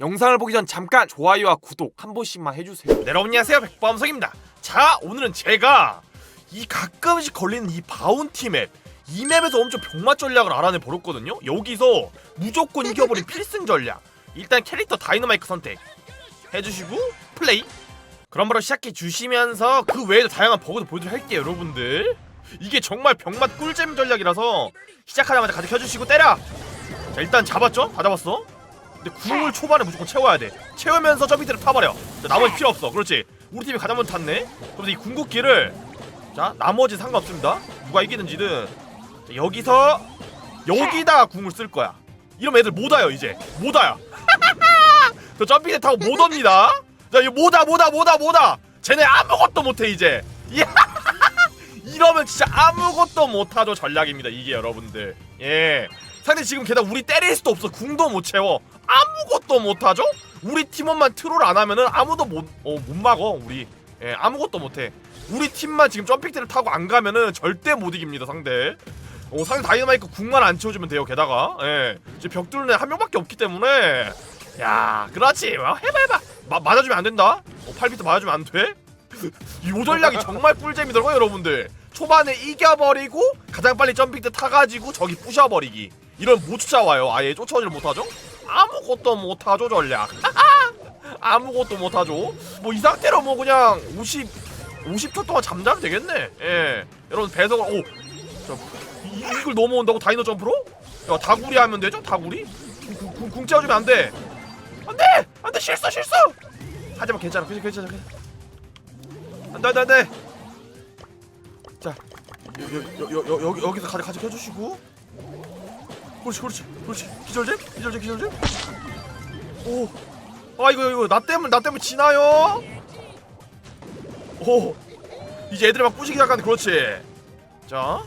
영상을 보기 전 잠깐 좋아요와 구독 한 번씩만 해주세요. 네, 여러분 안녕하세요. 백범성입니다. 자 오늘은 제가 이 가끔씩 걸리는 이 바운티 맵 이 맵에서 엄청 병맛 전략을 알아내 버렸거든요. 여기서 무조건 이겨버린 필승 전략. 일단 캐릭터 다이너마이크 선택 해주시고 플레이. 그럼 바로 시작해 주시면서 그 외에도 다양한 버그도 보여드릴 할게요 여러분들. 이게 정말 병맛 꿀잼 전략이라서 시작하자마자 가득 켜주시고 때려! 자 일단 잡았죠? 다 잡았어 근데 궁을 초반에 무조건 채워야 돼. 채우면서 점핑대를 타버려. 자, 나머지 필요 없어. 그렇지. 우리 팀이 가장 먼저 탔네. 그래서 이 궁극기를 자 나머지 상관없습니다. 누가 이기는지는. 자, 여기서 여기다 궁을 쓸 거야. 이러면 애들 못 와요 이제. 못 와요. 저 점핑대 타고 못 옵니다. 자 이거 못와 못와 못와 못와. 쟤네 아무것도 못해 이제. 이야, 이러면 진짜 아무것도 못하죠 전략입니다 이게 여러분들. 예 상대 지금 게다가 우리 때릴 수도 없어. 궁도 못 채워. 아무것도 못하죠? 우리 팀원만 트롤 안 하면은 아무도 못, 어, 못 막어 우리. 예 아무것도 못해. 우리 팀만 지금 점핑대를 타고 안 가면은 절대 못 이깁니다 상대. 어, 상대 다이너마이크 궁만 안 채워주면 돼요 게다가. 예. 지금 벽 뚫는 애 한 명밖에 없기 때문에. 야 그렇지. 와, 해봐 해봐. 마, 맞아주면 안 된다? 어, 8비트 맞아주면 안 돼? 이 전략이 정말 꿀잼이더라고요 여러분들. 초반에 이겨버리고 가장 빨리 점핑대 타가지고 저기 부셔버리기 이런 못 쫓아와요. 아예 쫓아오질 못하죠? 아무것도 못하죠 전략. 아무것도 못하죠. 뭐 이 상태로 뭐 그냥 50 50초 동안 잠자면 되겠네. 예. 여러분 배석을 오! 자, 이- 이걸 넘어온다고 다이너 점프로? 야 다구리 하면 되죠? 다구리? 궁- 채워주면 안돼. 안돼! 안돼! 실수 실수! 하지만 괜찮아. 괜찮아 괜찮아 안돼 안돼 안돼! 자 여, 여, 여, 여, 여기, 여기서 가지 가지 켜주시고 그렇지 그렇지 그렇지. 기절잼 기절잼 기절잼 오아 이거 이거 나 때문 나 때문 지나요? 오. 이제 애들이 막 부시기 시작하는데 그렇지. 자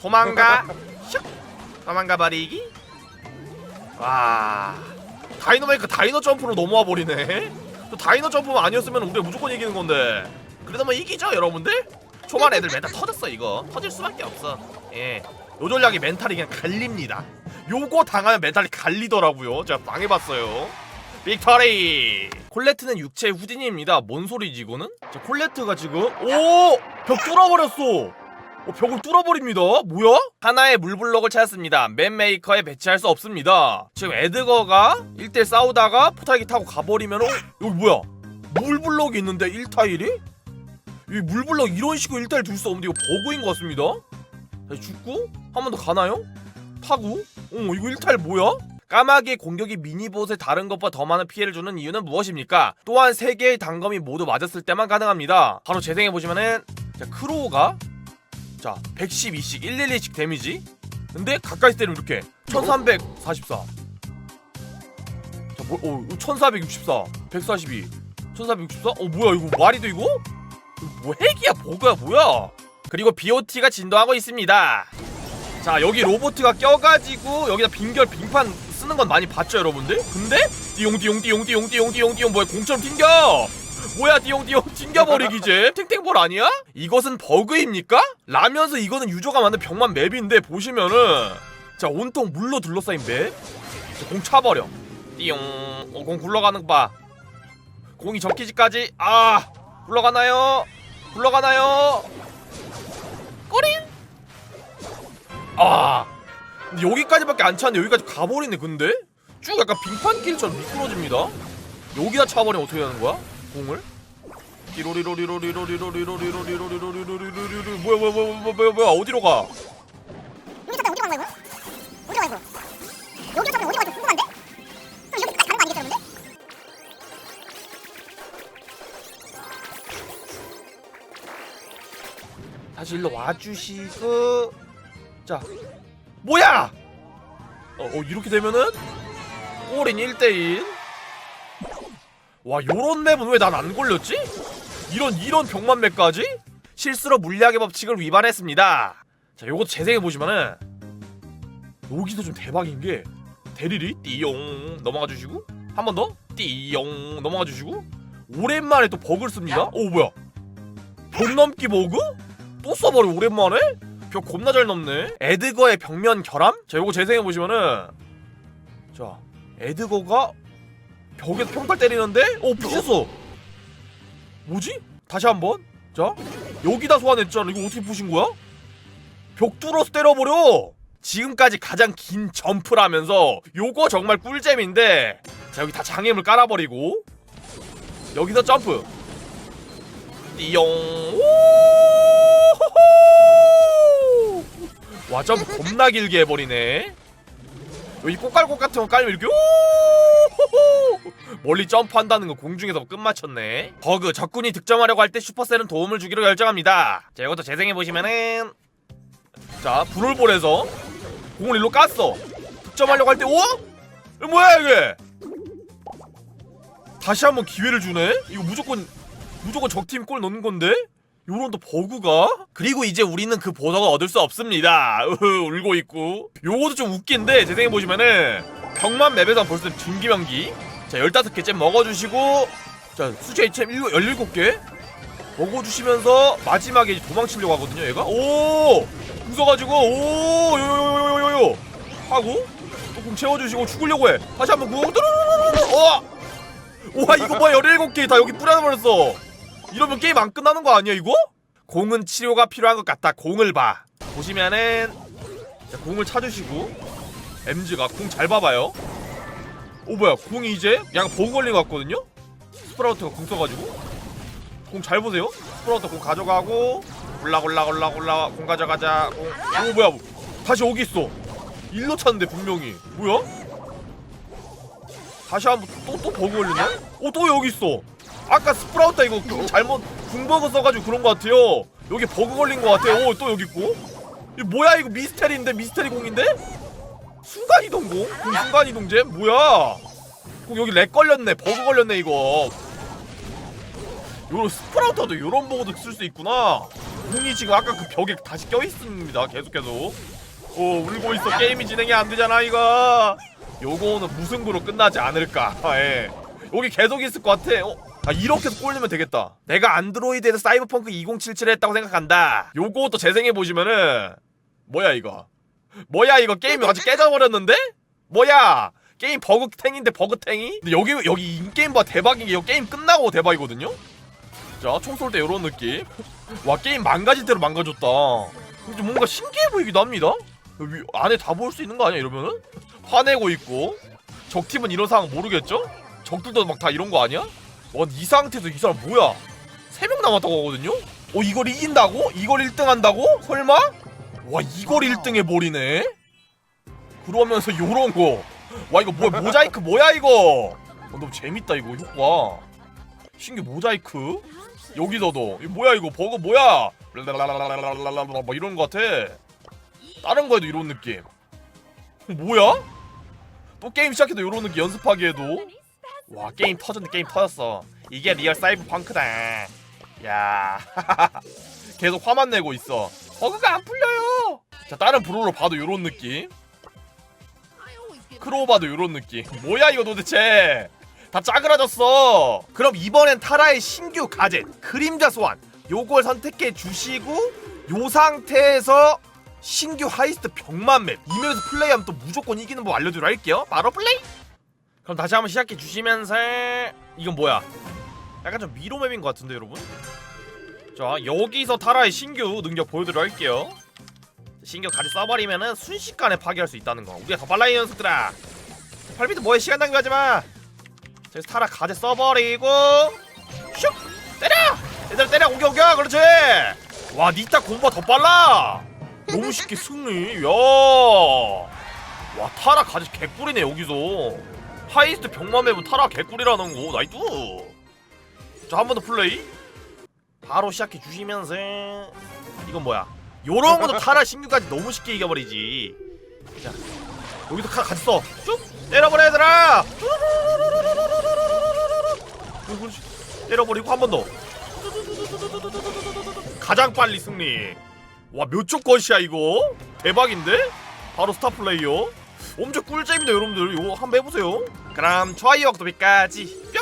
도망가. 슉. 도망가 버리기. 와. 다이너마이크 다이너 점프로 넘어와 버리네. 또 다이너 점프만 아니었으면 우리가 무조건 이기는 건데. 그래도 뭐 이기죠 여러분들? 초반 애들 멘탈 터졌어 이거. 터질 수밖에 없어. 예 요 전략이 멘탈이 그냥 갈립니다. 요거 당하면 멘탈이 갈리더라고요. 제가 당해봤어요. 빅터리! 콜레트는 육체의 후진입니다. 뭔 소리지 이거는? 자 콜레트가 지금 오 벽 뚫어버렸어! 어, 벽을 뚫어버립니다. 뭐야? 하나의 물블럭을 찾았습니다. 맵메이커에 배치할 수 없습니다. 지금 에드거가 1대 싸우다가 포탈기 타고 가버리면 어? 여기 뭐야? 물블럭이 있는데 1타일이? 이 물블럭 이런 식으로 1타일 둘 수 없는데 이거 버그인 것 같습니다. 다시 죽고 한 번 더 가나요? 타고? 어 이거 1타일 뭐야? 까마귀의 공격이 미니봇에 다른 것보다 더 많은 피해를 주는 이유는 무엇입니까? 또한 3개의 단검이 모두 맞았을 때만 가능합니다 바로 재생해보시면은 자 크로우가 자 112씩 112씩 데미지 근데 가까이 때리면 이렇게 1344 자, 뭐, 어, 1464 142 1464? 어 뭐야 이거 말이 돼 이거? 뭐 핵이야 버그야 뭐야 그리고 BOT가 진동하고 있습니다 자 여기 로보트가 껴가지고 여기다 빙결 빙판 쓰는 건 많이 봤죠 여러분들? 근데 띠용 띠용 띠용 띠용 띠용 띠용 띠용 뭐야 공처럼 튕겨 뭐야 띠용 띠용 튕겨버리기 제 탱탱볼 아니야? 이것은 버그입니까? 라면서 이거는 유저가 만든 병만 맵인데 보시면은 자 온통 물로 둘러싸인 맵 자, 공 차버려 띠용 어, 공 굴러가는 거봐 공이 적기지까지 아 굴러가나요? 굴러가나요? 꼬린 아 근데 여기까지밖에 안 차는데 여기까지 가버리네 근데? 쭉 약간 빙판길처럼 미끄러집니다 여기다 차버리면 어떻게 되는 거야? 공을? 띠로리로리로리로리로리로리로리로리로리로리로리로리 뭐야 뭐야 뭐야 뭐야 뭐야 뭐야 어디로 가? 여기 잠깐 어디로 가는 거야 이거? 어디로 가는 거야? 여기 잠깐 어디로 갈지 궁금한데? 그럼 여기까지 가는 거 아니겠어 여러분들? 다시 일로 와주시고 자 뭐야 어, 어 이렇게 되면은 골인 1대1 와 요런 맵은 왜 난 안 걸렸지? 이런 이런 병만 맵까지? 실수로 물리학의 법칙을 위반했습니다 자 요것도 재생해보시면은 여기서 좀 대박인 게 대리리 띠용 넘어가 주시고 한 번 더 띠용 넘어가 주시고 오랜만에 또 버그를 씁니다 오 뭐야 벽 넘기 버그? 또 써버려 오랜만에? 벽 겁나 잘 넘네 에드거의 벽면 결함? 자 요거 재생해보시면은 자 에드거가 벽에서 평탈 때리는데? 어 부셨어 뭐지? 다시 한번 자 여기다 소환했잖아 이거 어떻게 부신 거야? 벽 뚫어서 때려버려 지금까지 가장 긴 점프라면서 요거 정말 꿀잼인데 자 여기 다 장애물 깔아버리고 여기서 점프 띠용 오호호! 와 점프 겁나 길게 해버리네. 여기 꽃갈꽃 같은 거 깔면 이렇게 오호호! 멀리 점프한다는 거 공중에서 끝 맞췄네. 버그 적군이 득점하려고 할 때 슈퍼셀은 도움을 주기로 결정합니다. 자 이것도 재생해 보시면은. 자 브롤볼에서 공을 일로 깠어. 득점하려고 할 때 오? 뭐야 이게? 다시 한번 기회를 주네? 이거 무조건 무조건 적팀 골 넣는 건데 요런 또 버그가? 그리고 이제 우리는 그 보석을 얻을 수 없습니다. 울고 있고. 요것도 좀 웃긴데 제 생각에 보시면은 경만 맵에서 벌써 진기명기. 자 15개째 먹어주시고 자 수제 이템 17개? 먹어주시면서 마지막에 도망치려고 하거든요 얘가? 오! 웃어가지고 오! 요요요요요요 하고 또공 채워주시고 죽으려고 해. 다시 한번 구멍 뚜루루루루 와와 이거 뭐야? 17개 다 여기 뿌려버렸어 이러면 게임 안 끝나는 거 아니야 이거? 공은 치료가 필요한 것 같다. 공을 봐. 보시면은 자, 공을 찾으시고 MG가 공 잘 봐봐요. 오 뭐야 공이 이제 약간 보고 걸린 것 같거든요? 스프라우트가 공 써가지고. 공 잘 보세요. 스프라우트 공 가져가고 올라 올라 올라 올라 공 가져가자 공. 오 뭐야 다시 여기 있어. 일로 찾는데 분명히. 뭐야? 다시 한번 또또 버그 걸리네? 오또 여기 있어 아까 스프라우트 이거 공 잘못 궁버그 써가지고 그런 것 같아요. 여기 버그 걸린 것 같아요. 오 또 여기 있고. 이 뭐야 이거 미스테리인데? 미스테리 공인데? 순간이동 공? 공 순간이동제? 뭐야? 공 여기 렉 걸렸네. 버그 걸렸네 이거. 요런 스프라우터도 요런 버그도 쓸 수 있구나. 공이 지금 아까 그 벽에 다시 껴있습니다. 계속해서 오 울고 있어. 게임이 진행이 안 되잖아 이거. 요거는 무승부로 끝나지 않을까. 예. 여기 계속 있을 것 같아. 어? 아 이렇게 해서 꼴리면 되겠다 내가 안드로이드에서 사이버펑크 2077을 했다고 생각한다 요것도 재생해보시면은 뭐야 이거 뭐야 이거 게임이 완전 깨져버렸는데? 뭐야 게임 버그탱인데 버그탱이? 근데 여기 여기 인게임 봐 대박인 게 이거 게임 끝나고 대박이거든요? 자 총 쏠때 요런 느낌 와 게임 망가질 대로 망가졌다 근데 뭔가 신기해 보이기도 합니다 여기 안에 다 볼 수 있는 거 아니야 이러면은? 화내고 있고 적팀은 이런 상황 모르겠죠? 적들도 막 다 이런 거 아니야? 와이 상태에서 이 사람 뭐야 3명 남았다고 하거든요? 어 이걸 이긴다고? 이걸 1등 한다고? 설마? 와 이걸 1등에 몰이네? 그러면서 요런 거와 이거 뭐야 모자이크 뭐야 이거 어, 너무 재밌다 이거 효과 신규 모자이크 여기서도 이거 뭐야 이거 버거 뭐야 뭐 이런 거 같아 다른 거에도 이런 느낌 뭐야? 또 게임 시작해도 이런 느낌 연습하기에도 와 게임 터졌네 게임 터졌어. 이게 리얼 사이버 펑크다. 야. 계속 화만 내고 있어. 버그가 안 풀려요. 자 다른 브롤로 봐도 이런 느낌? 크로우 봐도 이런 느낌? 뭐야 이거 도대체? 다 짜그라졌어. 그럼 이번엔 타라의 신규 가젯 그림자 소환. 요걸 선택해 주시고 요 상태에서 신규 하이스트 병만 맵. 이면에서 플레이하면 또 무조건 이기는 법 알려드리려 할게요. 바로 플레이 그럼 다시 한번 시작해 주시면서 이건 뭐야? 약간 좀 미로 맵인 것 같은데 여러분? 자 여기서 타라의 신규 능력 보여드리려 할게요. 신규 가지 써버리면은 순식간에 파괴할 수 있다는 거. 우리가 더 빨라 이 녀석들아. 팔비트 뭐해 시간 낭비하지마. 그래서 타라 가지 써버리고 슉! 때려! 얘들 때려! 옮겨 옮겨! 그렇지! 와 니타 공부가 더 빨라! 너무 쉽게 승리 야와 타라 가지 개꿀이네 여기서 하이스트 맵은 타라 개꿀이라는 거 나이뚜 자 한 번 더 플레이. 바로 시작해 주시면서. 이건 뭐야? 요런 것도 타라 신규까지 너무 쉽게 이겨버리지. 자 여기도 카 같이 써쭉! 때려버려 얘들아. 때려버리고 한 번 더. 가장 빨리 승리. 와몇초 것이야 이거? 대박인데? 바로 스타 플레이어 엄청 꿀잼인데 여러분들. 이거 한번 해보세요 그럼 좋아요 구독까지. 뿅